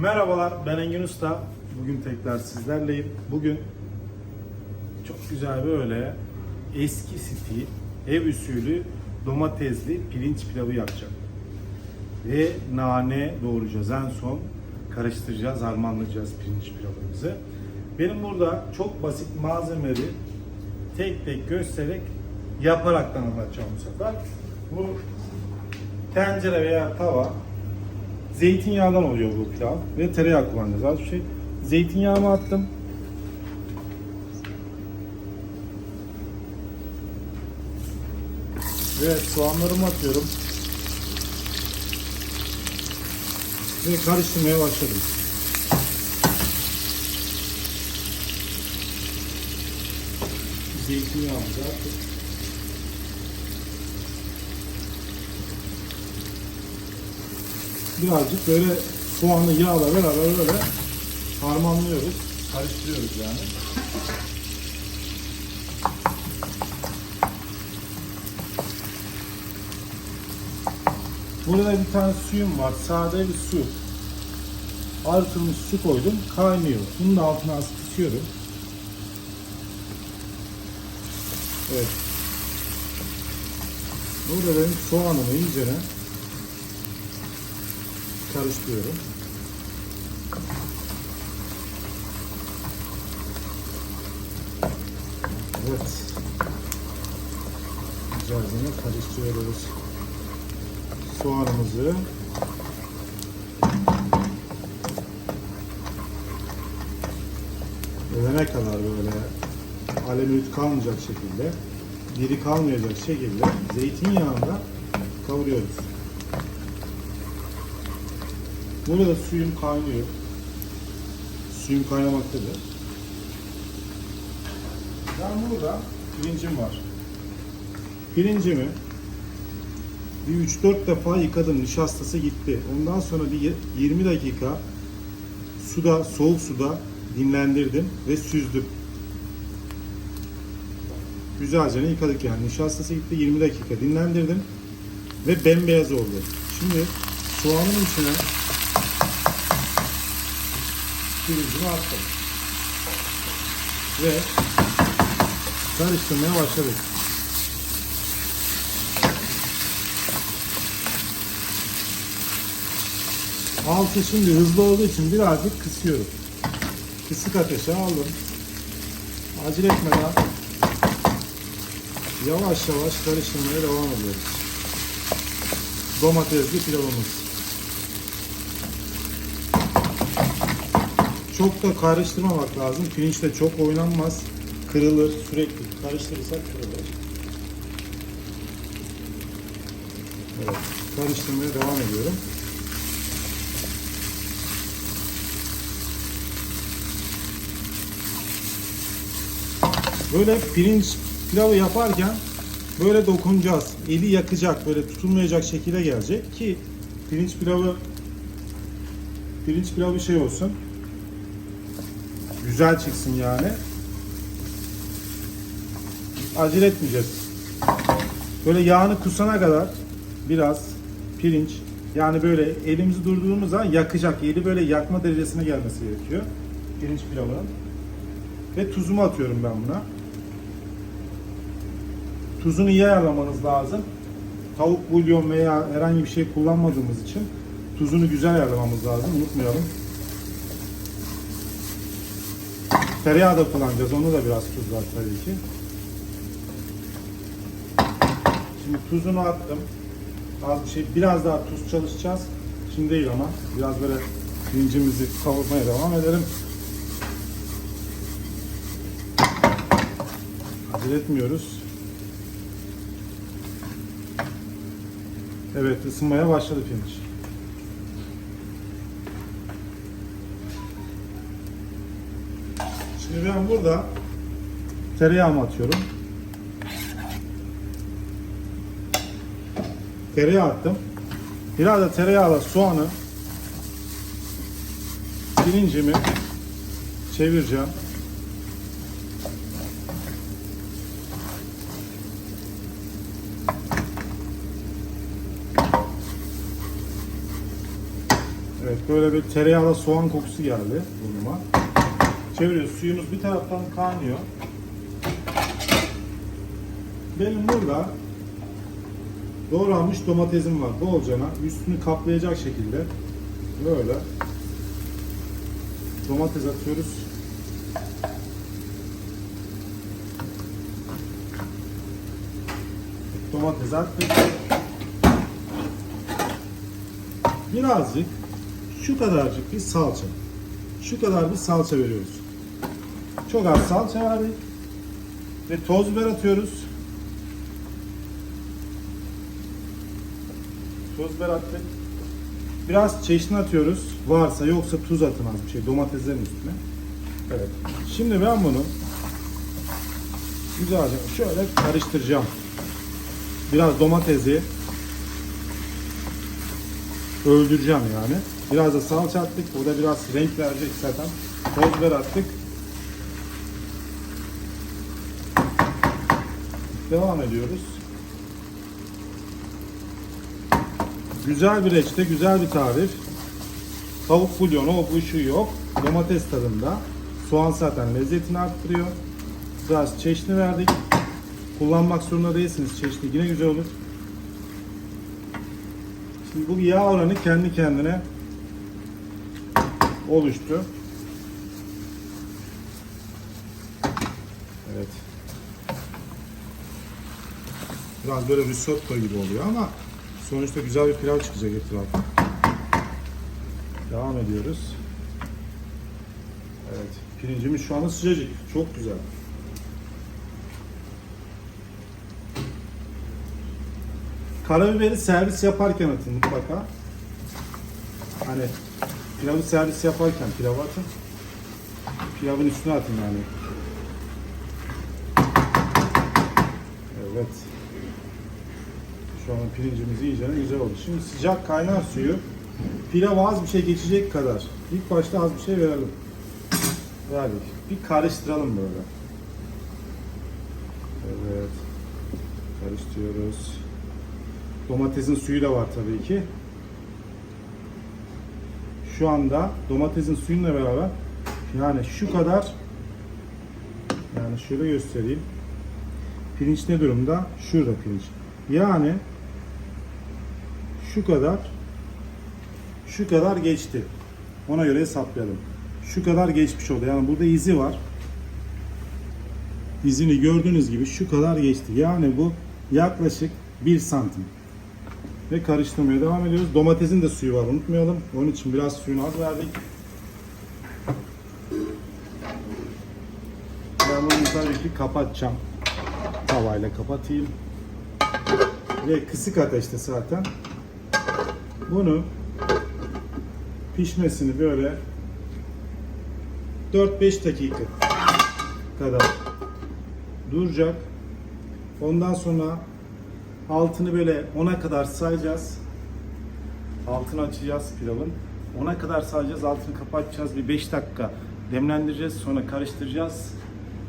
Merhabalar ben Engin Usta. Bugün tekrar sizlerleyim. Bugün çok güzel böyle eski stil ev usulü domatesli pirinç pilavı yapacağım. Ve nane doğrayacağız en son. Karıştıracağız, harmanlayacağız pirinç pilavımızı. Benim burada çok basit malzemeleri tek tek göstererek yaparaktan anlatacağım bu sefer. Bu tencere veya tava Zeytinyağından oluyor bu pilav ve tereyağı kullanacağız. Az bir şey. Zeytinyağımı attım. Ve soğanlarımı atıyorum. Ve karıştırmaya başladım. Zeytinyağımızı attık. Birazcık böyle soğanlı yağla beraber böyle harmanlıyoruz. Karıştırıyoruz yani. Burada bir tane suyum var. Sade bir su. Arıtılmış su koydum. Kaynıyor. Bunun da altına az kısıyorum. Evet. Burada benim soğanımı iyicene karıştırıyorum. Evet. Güzelce karıştırıyoruz. Soğanımızı ölene kadar böyle alemüt kalmayacak şekilde diri kalmayacak şekilde zeytinyağında kavuruyoruz. Burada suyum kaynıyor. Suyum kaynamaktadır. Ben burada pirincim var. Pirincimi bir 3-4 defa yıkadım. Nişastası gitti. Ondan sonra bir 20 dakika suda, soğuk suda dinlendirdim ve süzdüm. Güzelce yıkadık yani. Nişastası gitti. 20 dakika dinlendirdim ve bembeyaz oldu. Şimdi soğanın içine pirincimi attım. Ve karıştırmaya başladık. Altı şimdi hızlı olduğu için birazcık kısıyorum. Kısık ateşe aldım. Acele etmeden yavaş yavaş karıştırmaya devam ediyoruz. Domatesli pilavımız. Çok da karıştırmamak lazım. Pirinç de çok oynanmaz. Kırılır. Sürekli karıştırırsak kırılır. Evet. Karıştırmaya devam ediyorum. Böyle pirinç pilavı yaparken böyle dokunacağız. Eli yakacak, böyle tutulmayacak şekilde gelecek ki pirinç pilavı pirinç pilavı şey olsun güzel çıksın yani. Acele etmeyeceğiz. Böyle yağını kusana kadar biraz pirinç yani böyle elimizi durduğumuz zaman yakacak. Eli böyle yakma derecesine gelmesi gerekiyor. Pirinç pilavının. Ve tuzumu atıyorum ben buna. Tuzunu iyi ayarlamanız lazım. Tavuk bulyon veya herhangi bir şey kullanmadığımız için tuzunu güzel ayarlamamız lazım. Unutmayalım. Tereyağı da kullanacağız. Onu da biraz tuz var tabii ki. Şimdi tuzunu attım. Az bir şey, biraz daha tuz çalışacağız. Şimdi değil ama biraz böyle pirincimizi kavurmaya devam edelim. Acele etmiyoruz. Evet ısınmaya başladı pirinç. Şimdi ben burada tereyağımı atıyorum. Tereyağı attım. Biraz da tereyağla soğanı pirincimi çevireceğim. Evet böyle bir tereyağla soğan kokusu geldi burnuma. Çeviriyoruz. Suyumuz bir taraftan kaynıyor. Benim burada doğranmış domatesim var. Bolcana üstünü kaplayacak şekilde böyle domates atıyoruz. Domates attık. Birazcık şu kadarcık bir salça. Şu kadar bir salça veriyoruz. Çok az salça verdik. Ve toz biber atıyoruz. Toz biber attık. Biraz çeşni atıyoruz. Varsa yoksa tuz atın az bir şey domateslerin üstüne. Evet. Şimdi ben bunu güzelce şöyle karıştıracağım. Biraz domatesi öldüreceğim yani. Biraz da salça attık. O da biraz renk verecek zaten. Toz biber attık. Devam ediyoruz. Güzel bir reçete, güzel bir tarif. Tavuk bulyonu, o bu şu yok. Domates tadında. Soğan zaten lezzetini arttırıyor. Biraz çeşni verdik. Kullanmak zorunda değilsiniz çeşni. Yine güzel olur. Şimdi bu yağ oranı kendi kendine oluştu. Evet. Biraz böyle risotto gibi oluyor ama sonuçta güzel bir pilav çıkacak etrafı. Devam ediyoruz. Evet. Pirincimiz şu anda sıcacık. Çok güzel. Karabiberi servis yaparken atın mutlaka. Hani pilavı servis yaparken pilavı atın. Pilavın üstüne atın yani. Evet. Şu an pirincimiz iyice güzel oldu. Şimdi sıcak kaynar suyu pilava az bir şey geçecek kadar. İlk başta az bir şey verelim. Verdik. Bir karıştıralım böyle. Evet. Karıştırıyoruz. Domatesin suyu da var tabii ki. Şu anda domatesin suyuyla beraber yani şu kadar yani şöyle göstereyim. Pirinç ne durumda? Şurada pirinç. Yani şu kadar şu kadar geçti. Ona göre hesaplayalım. Şu kadar geçmiş oldu. Yani burada izi var. İzini gördüğünüz gibi şu kadar geçti. Yani bu yaklaşık 1 santim. Ve karıştırmaya devam ediyoruz. Domatesin de suyu var unutmayalım. Onun için biraz suyunu az verdik. Ben bunu tabii ki kapatacağım. Tavayla kapatayım. Ve kısık ateşte zaten. Bunu pişmesini böyle 4-5 dakika kadar duracak. Ondan sonra altını böyle 10'a kadar sayacağız. Altını açacağız pilavın. 10'a kadar sayacağız, altını kapatacağız. Bir 5 dakika demlendireceğiz. Sonra karıştıracağız.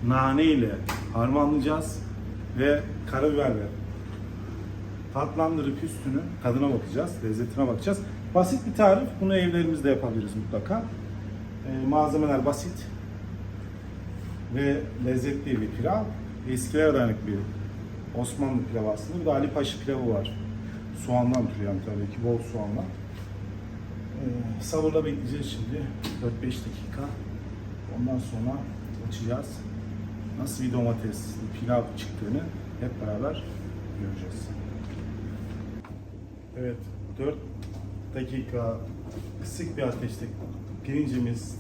Nane ile harmanlayacağız ve karabiberle tatlandırıp üstünü tadına bakacağız, lezzetine bakacağız. Basit bir tarif. Bunu evlerimizde yapabiliriz mutlaka. Ee, malzemeler basit ve lezzetli bir pilav. Eskilere dayanık bir Osmanlı pilavı aslında. Bir de Ali Paşa pilavı var. Soğandan yani tabii ki bol soğanla. Ee, sabırla bekleyeceğiz şimdi 4-5 dakika. Ondan sonra açacağız. Nasıl bir domatesli pilav çıktığını hep beraber göreceğiz. Evet 4 dakika kısık bir ateşte pirincimiz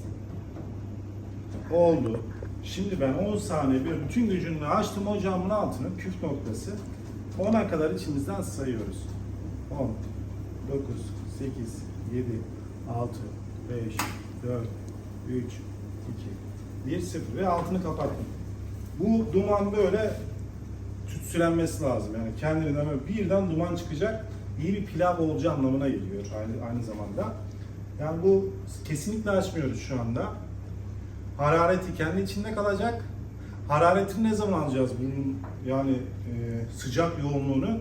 oldu. Şimdi ben 10 saniye bir bütün gücünle açtım ocağımın altını küf noktası 10'a kadar içimizden sayıyoruz. 10, 9, 8, 7, 6, 5, 4, 3, 2, 1, 0 ve altını kapattım. Bu duman böyle tütsülenmesi lazım. Yani kendiliğinden böyle birden duman çıkacak. İyi bir pilav olacağı anlamına geliyor aynı, aynı zamanda. Yani bu kesinlikle açmıyoruz şu anda. Harareti kendi içinde kalacak. Hararetini ne zaman alacağız bunun yani e, sıcak yoğunluğunu?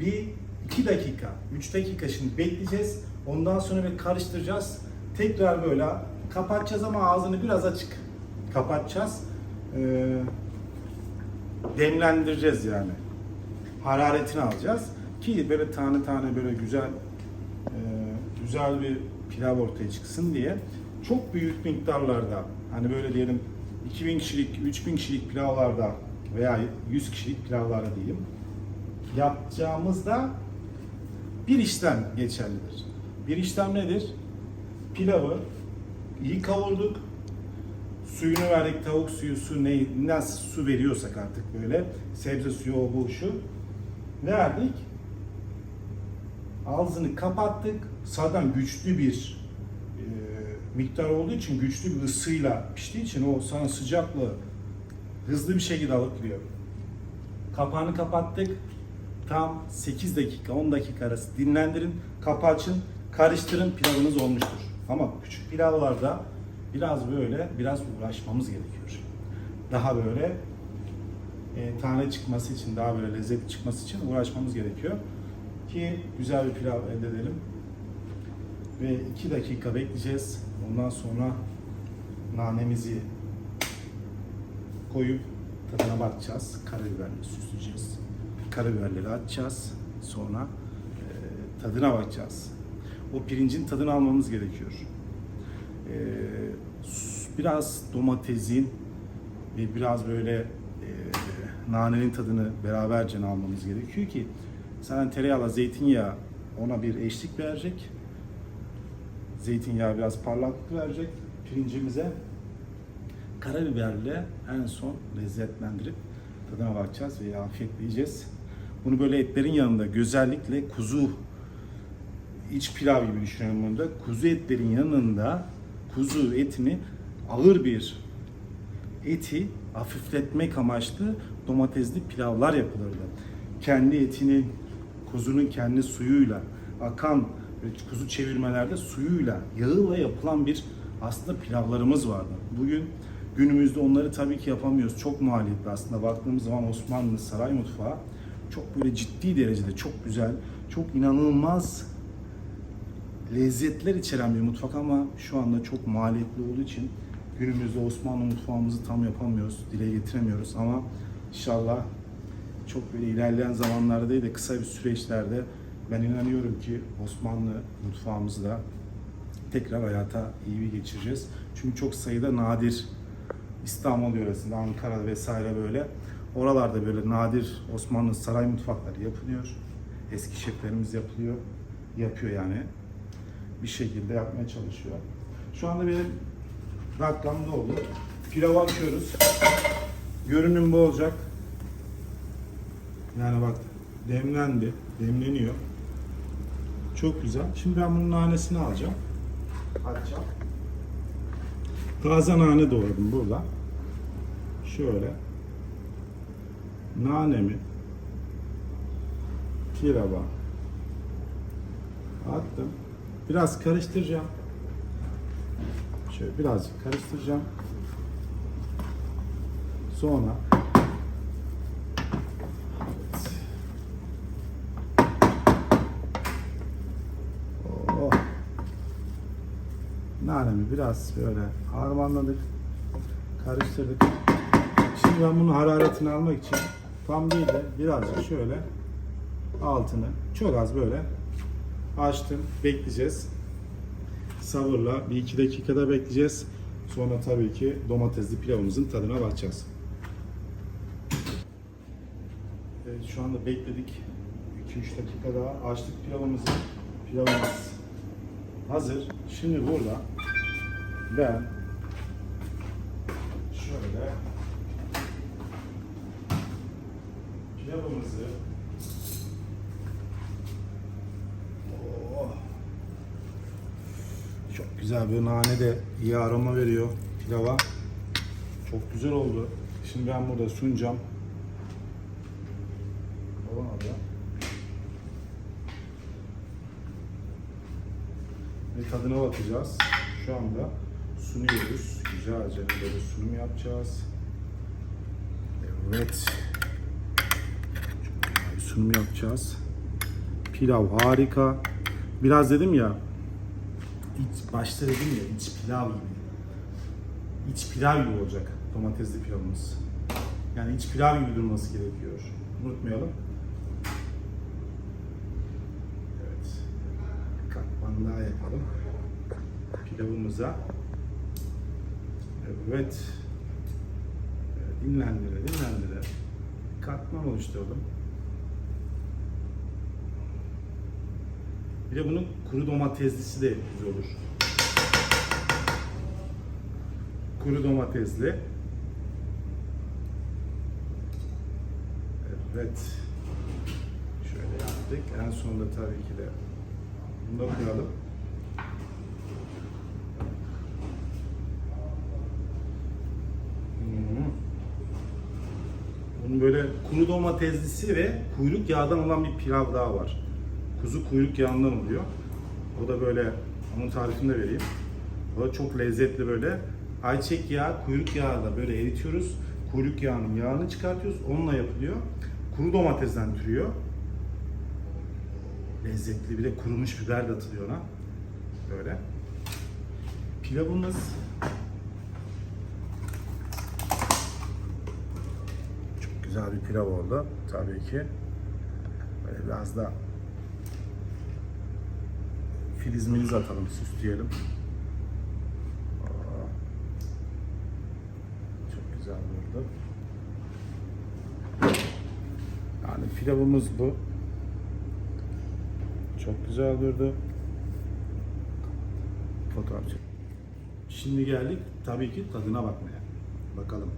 Bir iki dakika, üç dakika şimdi bekleyeceğiz. Ondan sonra bir karıştıracağız. Tekrar böyle kapatacağız ama ağzını biraz açık kapatacağız. Ee, demlendireceğiz yani. Hararetini alacağız ki böyle tane tane böyle güzel e, güzel bir pilav ortaya çıksın diye çok büyük miktarlarda hani böyle diyelim 2000 kişilik, 3000 kişilik pilavlarda veya 100 kişilik pilavlarda diyeyim yapacağımızda bir işlem geçerlidir. Bir işlem nedir? Pilavı iyi kavurduk, suyunu verdik, tavuk suyu, su ne, nasıl su veriyorsak artık böyle, sebze suyu, o bu şu. Verdik, ağzını kapattık, sağdan güçlü bir e, miktar olduğu için, güçlü bir ısıyla piştiği için o sana sıcaklığı hızlı bir şekilde alıp gidiyor. Kapağını kapattık, tam 8 dakika, 10 dakika arası dinlendirin, kapağı açın, karıştırın, pilavınız olmuştur. Ama küçük pilavlarda biraz böyle, biraz uğraşmamız gerekiyor. Daha böyle e, tane çıkması için, daha böyle lezzetli çıkması için uğraşmamız gerekiyor. Ki güzel bir pilav elde edelim. Ve 2 dakika bekleyeceğiz. Ondan sonra nanemizi koyup tadına bakacağız. Karabiberle süsleyeceğiz. Karabiberleri atacağız. Sonra e, tadına bakacağız. O pirincin tadını almamız gerekiyor. E, biraz domatesin ve biraz böyle e, nanenin tadını beraberce almamız gerekiyor ki sana tereyağla zeytinyağı ona bir eşlik verecek. Zeytinyağı biraz parlaklık verecek pirincimize. Karabiberle en son lezzetlendirip tadına bakacağız ve afiyetle yiyeceğiz. Bunu böyle etlerin yanında özellikle kuzu iç pilav gibi düşünüyorum bunu da. Kuzu etlerin yanında kuzu etini ağır bir eti hafifletmek amaçlı domatesli pilavlar yapılırdı. Kendi etinin, kuzunun kendi suyuyla, akan kuzu çevirmelerde suyuyla, yağıyla yapılan bir aslında pilavlarımız vardı. Bugün günümüzde onları tabii ki yapamıyoruz. Çok maliyetli aslında. Baktığımız zaman Osmanlı saray mutfağı çok böyle ciddi derecede çok güzel, çok inanılmaz lezzetler içeren bir mutfak ama şu anda çok maliyetli olduğu için günümüzde Osmanlı mutfağımızı tam yapamıyoruz, dile getiremiyoruz ama inşallah çok böyle ilerleyen zamanlarda değil de kısa bir süreçlerde ben inanıyorum ki Osmanlı mutfağımızı da tekrar hayata iyi bir geçireceğiz. Çünkü çok sayıda nadir İstanbul yöresinde, Ankara vesaire böyle oralarda böyle nadir Osmanlı saray mutfakları yapılıyor. Eski şeflerimiz yapılıyor, yapıyor yani bir şekilde yapmaya çalışıyor. Şu anda benim dakikamda oldu. Pilav açıyoruz. Görünüm bu olacak. Yani bak demlendi, demleniyor. Çok güzel. Şimdi ben bunun nanesini alacağım. Açacağım. Taze nane doğradım burada. Şöyle. Nanemi pilava attım. Biraz karıştıracağım. Şöyle birazcık karıştıracağım. Sonra Evet. Oh. Nanemi biraz böyle harmanladık. Karıştırdık. Şimdi ben bunun hararetini almak için tam değil de birazcık şöyle altını çok az böyle açtım. Bekleyeceğiz. Sabırla bir iki dakikada bekleyeceğiz. Sonra tabii ki domatesli pilavımızın tadına bakacağız. Evet, şu anda bekledik. 2-3 dakika daha açtık pilavımızı. Pilavımız hazır. Şimdi burada ben şöyle pilavımızı Oh. Çok güzel bir nane de iyi aroma veriyor pilava. Çok güzel oldu. Şimdi ben burada sunacağım. Oraya. Ve tadına bakacağız. Şu anda sunuyoruz. Güzelce böyle sunum yapacağız. Evet. Sunum yapacağız. Pilav harika. Biraz dedim ya iç, başta dedim ya iç pilav gibi. İç pilav gibi olacak domatesli pilavımız. Yani iç pilav gibi durması gerekiyor. Unutmayalım. Evet. Katman daha yapalım. Pilavımıza. Evet. Dinlendire, dinlendire. Katman oluşturalım. Bir de bunun kuru domateslisi de güzel olur. Kuru domatesli. Evet. Şöyle yaptık. En sonunda tabii ki de bunu da koyalım. Hmm. Bunun böyle kuru domateslisi ve kuyruk yağdan olan bir pilav daha var. Kuzu kuyruk yağından oluyor. O da böyle, onun tarifini de vereyim. O da çok lezzetli böyle. Ayçiçek yağı, kuyruk yağı da böyle eritiyoruz. Kuyruk yağının yağını çıkartıyoruz. Onunla yapılıyor. Kuru domatesden türüyor. Lezzetli bir de kurumuş biber de atılıyor ona. Böyle. Pilavımız güzel bir pilav oldu tabii ki. Böyle biraz da filiz miliz atalım, süsleyelim. Çok güzel oldu. Yani pilavımız bu. Çok güzel durdu. Fotoğraf çek. Şimdi geldik tabii ki tadına bakmaya. Bakalım.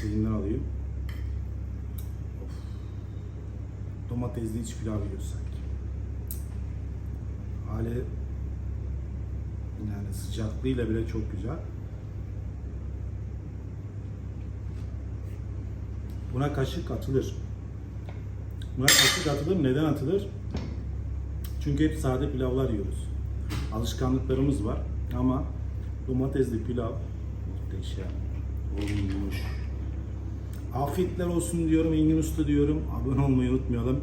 Şeyinden alayım. Of. Domatesli iç pilav yiyoruz sanki. Hali yani sıcaklığıyla bile çok güzel. Buna kaşık atılır. Buna kaşık atılır. Neden atılır? Çünkü hep sade pilavlar yiyoruz. Alışkanlıklarımız var ama domatesli pilav muhteşem olmuş. Afiyetler olsun diyorum Engin Usta diyorum. Abone olmayı unutmayalım.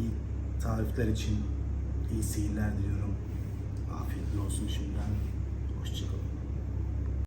İyi tarifler için iyi seyirler diliyorum. Afiyetler olsun şimdiden.